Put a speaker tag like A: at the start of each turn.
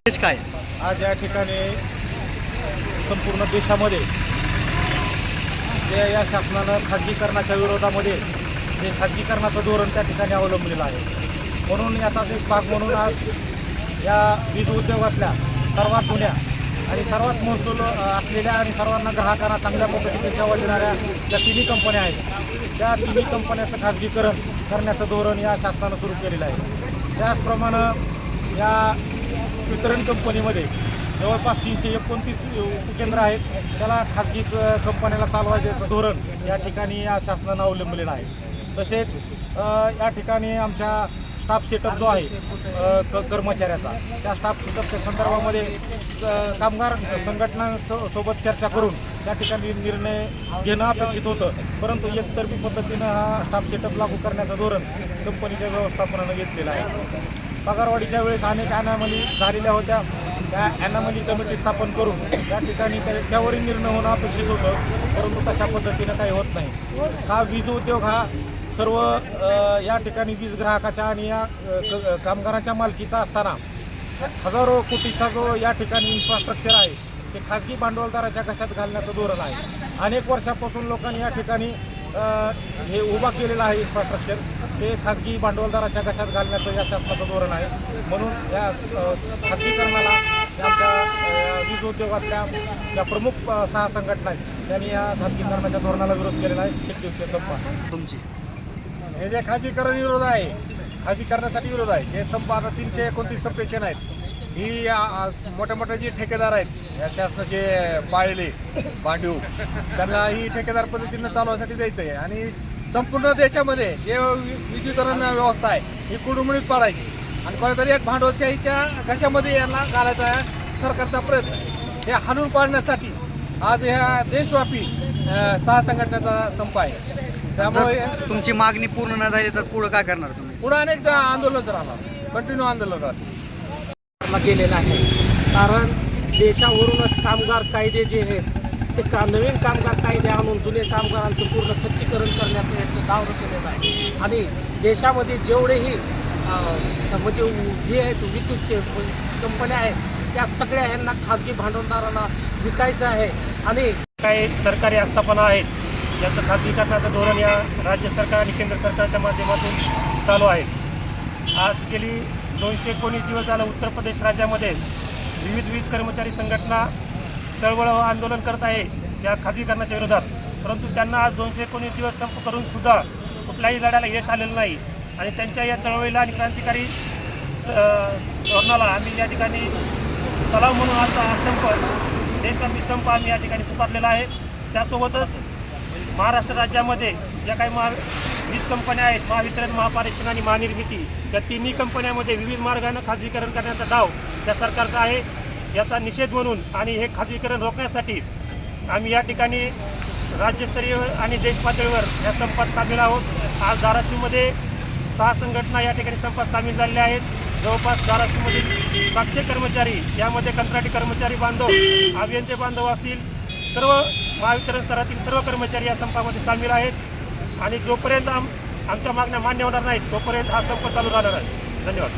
A: देश काय?
B: आज या ठिकाणी संपूर्ण देशामध्ये जे या शासनानं खाजगीकरणाच्या विरोधामध्ये जे खाजगीकरणाचं धोरण त्या ठिकाणी अवलंबलेलं आहे. म्हणून याचाच एक भाग म्हणून आज या वीज उद्योगातल्या सर्वात जुन्या आणि सर्वात महसूल असलेल्या आणि सर्वांना ग्राहकांना चांगल्या पद्धतीची सेवा देणाऱ्या ज्या तिन्ही कंपन्या आहेत त्या तिन्ही कंपन्याचं खाजगीकरण करण्याचं धोरण या शासनानं सुरू केलेलं आहे. त्याचप्रमाणे या वितरण कंपनीमध्ये जवळपास तीनशे एकोणतीस उपकेंद्र आहेत. त्याला खाजगी क- कंपन्याला चालवायचं धोरण या ठिकाणी या शासनानं अवलंबलेलं आहे. तसेच या ठिकाणी आमच्या स्टाफ सेटअप जो आहे क कर्मचाऱ्याचा त्या स्टाफ सेटअपच्या संदर्भामध्ये कामगार संघटनांसो- सोबत चर्चा करून त्या ठिकाणी निर्णय घेणं अपेक्षित होतं. परंतु एकतर्फी पद्धतीनं हा स्टाफ सेटअप लागू करण्याचं धोरण कंपनीच्या व्यवस्थापनानं घेतलेलं आहे. पगारवाढीच्या वेळेस अनेक अनामली झालेल्या होत्या. त्या अनामली कमिटी स्थापन करून त्या ठिकाणी त्या- त्यावरील निर्णय होणं अपेक्षित होतं. परंतु तशा पद्धतीनं काही होत नाही. हा वीज उद्योग हा सर्व या ठिकाणी वीज ग्राहकाच्या आणि या कामगारांच्या मालकीचा असताना हजारो कोटीचा जो या ठिकाणी इन्फ्रास्ट्रक्चर आहे ते खाजगी भांडवलदाराच्या कशात घालण्याचं धोरण आहे. अनेक वर्षापासून लोकांनी या ठिकाणी हे उभा केलेलं आहे इन्फ्रास्ट्रक्चर ते खाजगी भांडवलदाराच्या कशात घालण्याचं या शासनाचं धोरण आहे. म्हणून या खाजगीकरणाला आमच्या वीज उद्योगातल्या ज्या प्रमुख सहा संघटना आहेत त्यांनी या खाजगीकरणाच्या धोरणाला विरोध केलेला आहे. एक दिवसीय संप
A: तुमची.
B: हे जे खाजीकरण विरोध आहे खाजगीकरणासाठी विरोध आहे. जे संप आता तीनशे एकोणतीस सबस्टेशन आहेत ही मोठे मोठे जे ठेकेदार आहेत या शासनाचे पाळले भांडीव त्यांना ही ठेकेदार पद्धतीनं चालवण्यासाठी द्यायचं आहे. आणि संपूर्ण देशामध्ये जे वि- विद्युतरण व्यवस्था आहे ही कुडुमुळीत पाडायची आणि कोणीतरी एक भांडवलशाहीच्या घशामध्ये यांना घालायचा आहे सरकारचा प्रयत्न हे हाणून पाडण्यासाठी आज ह्या देशव्यापी सहा संघटनेचा संप आहे. त्यामुळे
A: तुमची मागणी पूर्ण न झाली तर पुढे काय करणार तुम्ही?
B: पुढे अनेकदा आंदोलनच राहणार. कंटिन्यू आंदोलन राहते
C: ला गेलेला आहे. कारण देशावरूनच कामगार कायदे जे आहेत ते का नवीन कामगार कायदे आणून जुने कामगारांचं पूर्ण खच्चीकरण करण्याचं याचं डाव रचलेलं आहे. आणि देशामध्ये जेवढेही म्हणजे हे आहेत विद्युत कंपन्या आहेत त्या सगळ्या यांना खाजगी भांडवलदारांना विकायचं आहे. आणि काही सरकारी आस्थापना आहेत याचं खाजगीकरणाचं धोरण या राज्य सरकार आणि केंद्र सरकारच्या माध्यमातून चालू आहे. आज गेली दोनशे एकोणीस दिवस झालं उत्तर प्रदेश राज्यामध्ये विविध वीज कर्मचारी संघटना चळवळ व आंदोलन करत आहे या खाजगीकरणाच्या विरोधात. परंतु त्यांना आज दोनशे एकोणीस दिवस संप करून सुद्धा कुठल्याही लढ्याला यश आलेलं नाही. आणि त्यांच्या या चळवळीला आणि क्रांतिकारी धोरणाला आम्ही या ठिकाणी सलाम म्हणून आजचा हा संप देशव्यापी संप आम्ही या ठिकाणी पुकारलेला आहे. त्यासोबतच महाराष्ट्र राज्यामध्ये ज्या काही महा वीज कंपन्या आहेत महावितरण महापारेषण आणि महानिर्मिती या तिन्ही कंपन्यामध्ये विविध मार्गानं खाजगीकरण करण्याचा डाव त्या सरकारचा आहे. याचा निषेध म्हणून आणि हे खाजगीकरण रोखण्यासाठी आम्ही या ठिकाणी राज्यस्तरीय आणि देशपातळीवर या संपात सामील आहोत. आज धाराशिवमध्ये सहा संघटना या ठिकाणी संपात सामील झालेल्या आहेत. जवळपास धाराशिवमधील सातशे कर्मचारी यामध्ये कंत्राटी कर्मचारी बांधव अभियंते बांधव असतील सर्व महावितरण स्तरातील सर्व कर्मचारी या संपामध्ये सामील आहेत आणि जोपर्यंत आम आमच्या मागण्या मान्य होणार नाहीत तोपर्यंत हा संप चालू राहणार आहे. धन्यवाद.